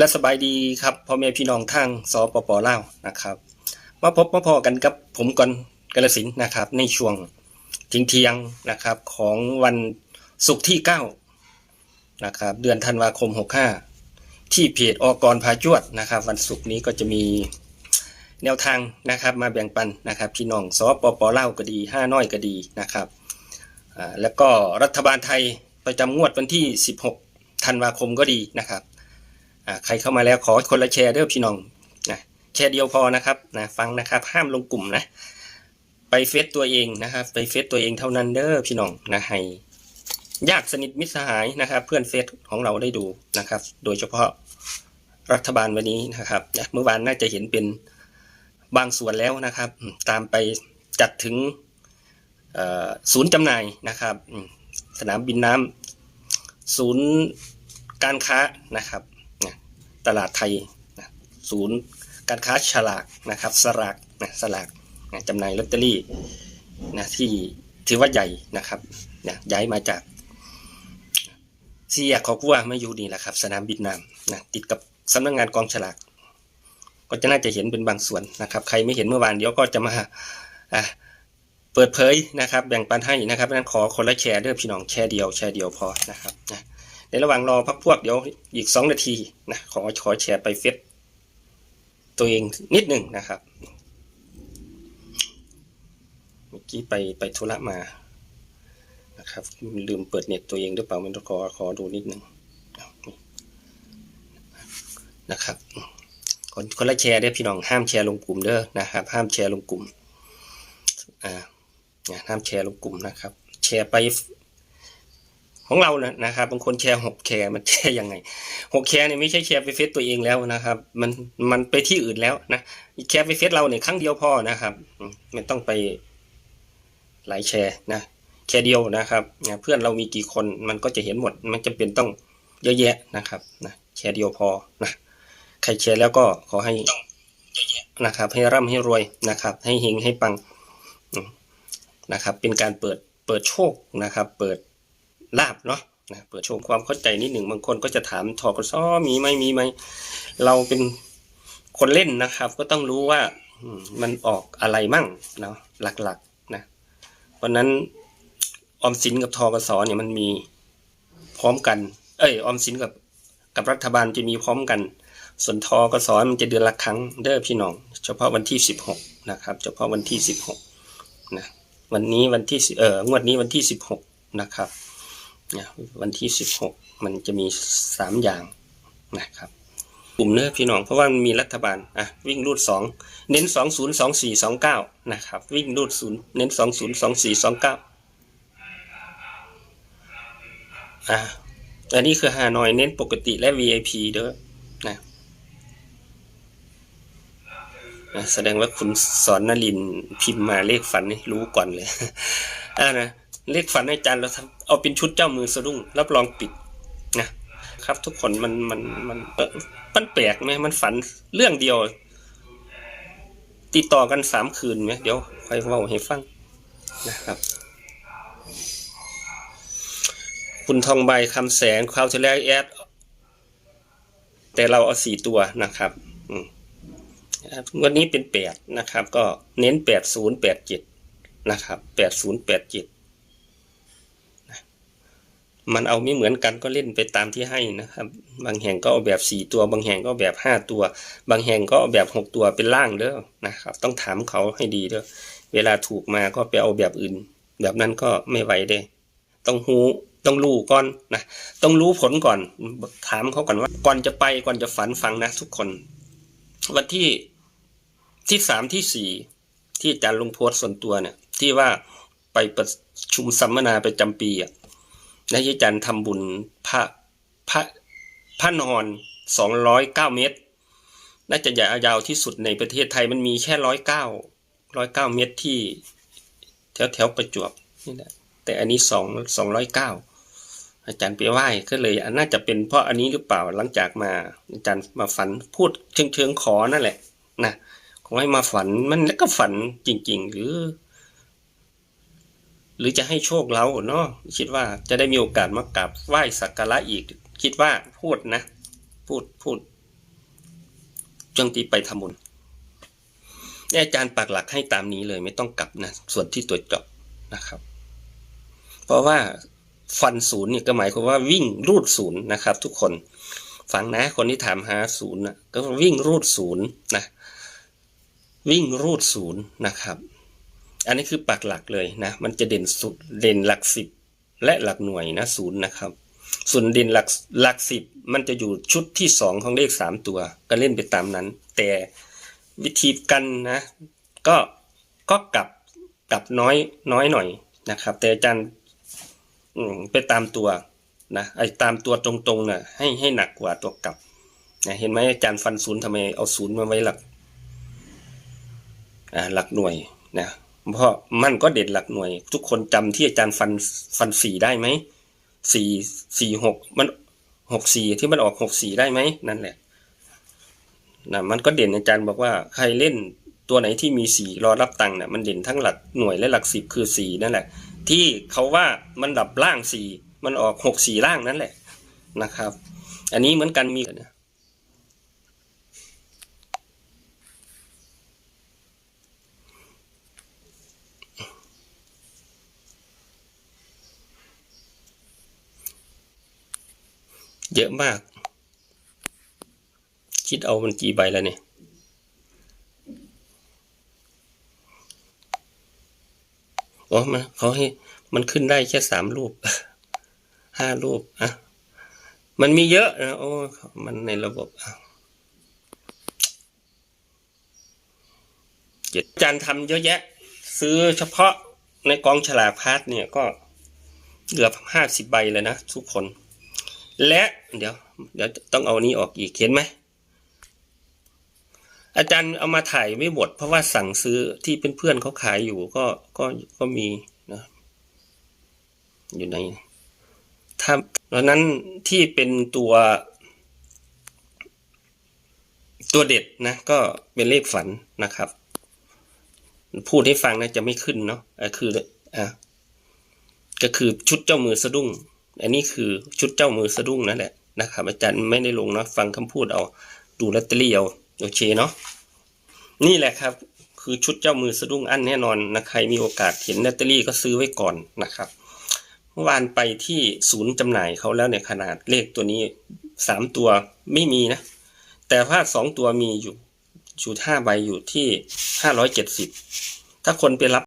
และสบายดีครับพ่อแม่พี่น้องทางสปปลาวนะครับ มาพบมาพอกันกับผมก่อนกาลสินนะครับ ในช่วงทิ้งเทียงนะครับของวันศุกร์ที่9นะครับเดือนธันวาคม 65 ที่เพจอกรพาจวดนะครับ วันศุกร์นี้ก็จะมีแนวทางนะครับมาแบ่งปันนะครับพี่น้องสปปลาวก็ดีห้าน้อยก็ดีนะครับแล้วก็รัฐบาลไทยประจำงวดวันที่ 16 ธันวาคมก็ดีนะครับ ใครเข้ามาแล้วขอคนละแชร์เด้อพี่น้องนะแชร์เดียวพอนะครับนะฟังนะครับห้ามลงกลุ่มนะ ไปเฟซตัวเองนะครับ ไปเฟซตัวเองเท่านั้นเด้อพี่น้องนะให้ญาติสนิทมิตรสหายนะครับ เพื่อนเฟซของเราได้ดูนะครับ โดยเฉพาะรัฐบาลวันนี้นะครับเมื่อวานน่าจะเห็นเป็นบางส่วนแล้วนะครับ ตามไปจัดถึงศูนย์จำหน่ายนะครับ สนามบินน้ำศูนย์การค้านะครับ ตลาดไทยนะศูนย์การค้าฉลากนะครับสลากนะสลากนะจำหน่ายลอตเตอรี่นะที่ถือว่าใหญ่นะครับนะย้ายมาจากเสียขอกัวมาอยู่นี่แหละครับ สนามบินน้ำนะติดกับสำนักงงานกองฉลาก ก็จะน่าจะเห็นเป็นบางส่วนนะครับ ใครไม่เห็นเมื่อวานเดี๋ยวก็จะมาอะเปิดเผยนะครับ แบ่งปันให้นะครับนั้นขอคนละแชร์เด้อพี่น้องแชร์เดียวแชร์เดียวพอนะครับนะ ในระหว่างรอพักพวกเดี๋ยวอีกสองนาทีนะขอขอแชร์ไปเฟซตัวเองนิดหนึ่งนะครับเมื่อกี้ไปไปธุระมานะครับลืมเปิดเน็ตตัวเองหรือเปล่ามันขอขอดูนิดหนึ่งนะครับคนคนละแชร์เด้พี่น้องห้ามแชร์ลงกลุ่มเด้อนะครับ ห้ามแชร์ลงกลุ่มอ่าห้ามแชร์ลงกลุ่มนะครับ แชร์ไป ของเรานะนะครับบางคนแชร์หกแชร์มันแชร์ยังไงหกแชร์เนี่ยไม่ใช่แชร์ไปเฟซตัวเองแล้วนะครับ มันมันไปที่อื่นแล้วนะแชร์ไปเฟซเราเนี่ยครั้งเดียวพอนะครับมไม่ต้องไปหลายแชร์นะแชร์เดียวนะครับเพื่อนเรามีกี่คนมันก็จะเห็นหมดมันจำเป็นต้องเยอะแยะนะครับนะแชร์เดียวพอนะใครแชร์แล้วก็ขอให้นะครับ ให้ร่ำให้รวยนะครับ ให้เฮงให้ปังนะครับ เป็นการเปิดเปิดโชคนะครับ เปิด ลาบเนาะนะเปิดโชว์ความเข้าใจนิดหนึ่งบางคนก็จะถามทอกซอมีไหมมีไหมเราเป็นคนเล่นนะครับ ก็ต้องรู้ว่ามันออกอะไรมั่งเนาะหลักๆนะเพราะนั้นออมสินกับทกสเนี่ยมันมีพร้อมกัน เอ้ยออมสินกับกับรัฐบาลจะมีพร้อมกัน ส่วนทกสมันจะเดือนละครั้งเด้อพี่น้อง เฉพาะวันที่สิบหกนะครับ เฉพาะวันที่สิบหกนะวันนี้วันที่เอองวดนี้วันที่สิบหกนะครับ นะวันที่สิบหกมันจะมีสามอย่างนะครับ กลุ่มเนื้อพี่น้องเพราะว่ามันมีรัฐบาลอะวิ่งรูดสองเน้นสองศูนย์สองสี่สองเก้านะครับ วิ่งรูดศูนย์เน้นสองศูนย์สองสี่สองเก้าอะอันนี้คือฮานอยเน้นปกติและ VIP เด้อนะแสดงว่าคุณสอนนลินพิมพ์มาเลขฝันนี่รู้ก่อนเลยอ่านะ เลขฝันอาจารย์เราทำเอาเป็นชุดเจ้ามือสะดุ้งรับรองปิดนะครับ ทุกคนมันมันมันมันแปลกไหมมันฝันเรื่องเดียว ติดต่อกันสามคืนไหมเดี๋ยวค่อยเล่าให้ฟังนะครับ คุณทองใบคำแสงคราวที่แล้วแอดแต่เราเอาสี่ตัวนะครับวันนี้เป็นแปดนะครับ ก็เน้นแปดศูนย์แปดเจ็ดนะครับแปดศูนย์แปดเจ็ด มันเอาไม่เหมือนกันก็เล่นไปตามที่ให้นะครับ บางแห่งก็เอาแบบสี่ตัว บางแห่งก็แบบห้าตัว บางแห่งก็เอาแบบหกตัวเป็นล่างเด้อนะครับ ต้องถามเขาให้ดีเด้อเวลาถูกมาก็ไปเอาแบบอื่น แบบนั้นก็ไม่ไหวเด้ ต้องหูต้องรู้ก่อนนะต้องรู้ผลก่อนถามเขาก่อนว่า ก่อนจะไปก่อนจะฝันฟังนะ ทุกคน วันที่ที่สามที่สี่ที่อาจารย์ลงโพสต์ส่วนตัวเนี่ย ที่ว่าไปประชุมสัมมนาประจำปีอะ นายอาจารย์ทำบุญพระพระพระนอนสองร้อยเก้าเมตร น่าจะใหญ่ยาวที่สุดในประเทศไทยมันมีแค่ร้อยเก้าร้อยเก้าเมตรที่แถวแถวประจวบนี่แหละแต่อันนี้สองสองร้อยเก้าอาจารย์ไปไหว้ก็เลยน่าจะเป็นเพราะอันนี้หรือเปล่าหลังจากมา อาจารย์มาฝันพูดเชิงเชิงขอนั่นแหละนะขอให้มาฝันมันก็ฝันจริง ๆ หรือ หรือจะให้โชคเราเนาะคิดว่าจะได้มีโอกาสมากราบไหว้สักการะอีก คิดว่าพูดนะ พูดพูดช่วงที่ไปทำบุญนี่ยอาจารย์ปักหลักให้ตามนี้เลยไม่ต้องกลับนะ ส่วนที่ตัวจาะนะครับ เพราะว่าฟันศูนย์เนี่ยก็หมายความว่าวิ่งรูดศูนย์นะครับ ทุกคนฟังนะคนที่ถามหาศูนย์นะก็วิ่งรูดศูนย์นะวิ่งรูดศูนย์นะครับ อันนี้คือปักหลักเลยนะ มันจะเด่นสุดเด่นหลักสิบและหลักหน่วยนะศูนย์นะครับ ส่วนเด่นหลักหลักสิบมันจะอยู่ชุดที่สองของเลขสามตัว ก็เล่นไปตามนั้น แต่วิธีกันนะ ก็ก็กลับกลับน้อยน้อยหน่อยนะครับ แต่อาจารย์ไปตามตัวนะไอ้ตามตัวตรงๆน่ะให้ให้หนักกว่าตัวกลับนะเห็นไหมอาจารย์ฟันศูนย์ทำไมเอาศูนย์มาไว้หลักอ่าหลักหน่วยนะ เพราะมันก็เด่นหลักหน่วย ทุกคนจำที่อาจารย์ฟันฟันสี่ได้ไหมสี่สี่หกมันหกสี่ที่มันออกหกสี่ได้ไหมนั่นแหละนะมันก็เด่นอาจารย์บอกว่าใครเล่นตัวไหนที่มีสี่รอรับตังค์น่ะมันเด่นทั้งหลักหน่วยและหลักสิบคือสี่นั่นแหละ ที่เขาว่ามันดับล่างสี่มันออกหกสี่ล่างนั่นแหละนะครับ อันนี้เหมือนกันมีนะ เยอะมาก คิดเอามันกี่ใบแล้วเนี่ยอ๋อมันเขาให้มันขึ้นได้แค่สามรูปห้ารูปอะมันมีเยอะนะโอ้มันในระบบอะเจ็ดจานทำเยอะแยะ ซื้อเฉพาะในกองฉลากพาร์ทเนี่ยก็เกือบห้าสิบใบเลยนะทุกคน และเดี๋ยวเดี๋ยวต้องเอานี้ออกอีกเห็นไหมอาจารย์เอามาถ่ายไม่หมดเพราะว่าสั่งซื้อที่เเพื่อนๆเขาขายอยู่ก็ก็ก็มีนะอยู่ในถ้าเพราะนั้นที่เป็นตัวตัวเด็ดนะก็เป็นเลขฝันนะครับ พูดให้ฟังนะจะไม่ขึ้นเนาะะคืออะก็คือชุดเจ้ามือสะดุ้ง อันนี้คือชุดเจ้ามือสะดุ้งนั่นแหละนะครับอาจารย์ไม่ได้ลงนะฟังคำพูดเอาดูลอตเตอรี่เอาโอเคเนาะนี่แหละครับ คือชุดเจ้ามือสะดุ้งอันแน่นอนนะใครมีโอกาสเห็นลอตเตอรี่ก็ซื้อไว้ก่อนนะครับเมื่อวานไปที่ศูนย์จำหน่ายเขาแล้วเนี่ยขนาดเลขตัวนี้สามตัวไม่มีนะ แต่ว่าสองตัวมีอยู่อยู่ห้าใบอยู่ที่ห้าร้อยเจ็ดสิบถ้าคนไปรับ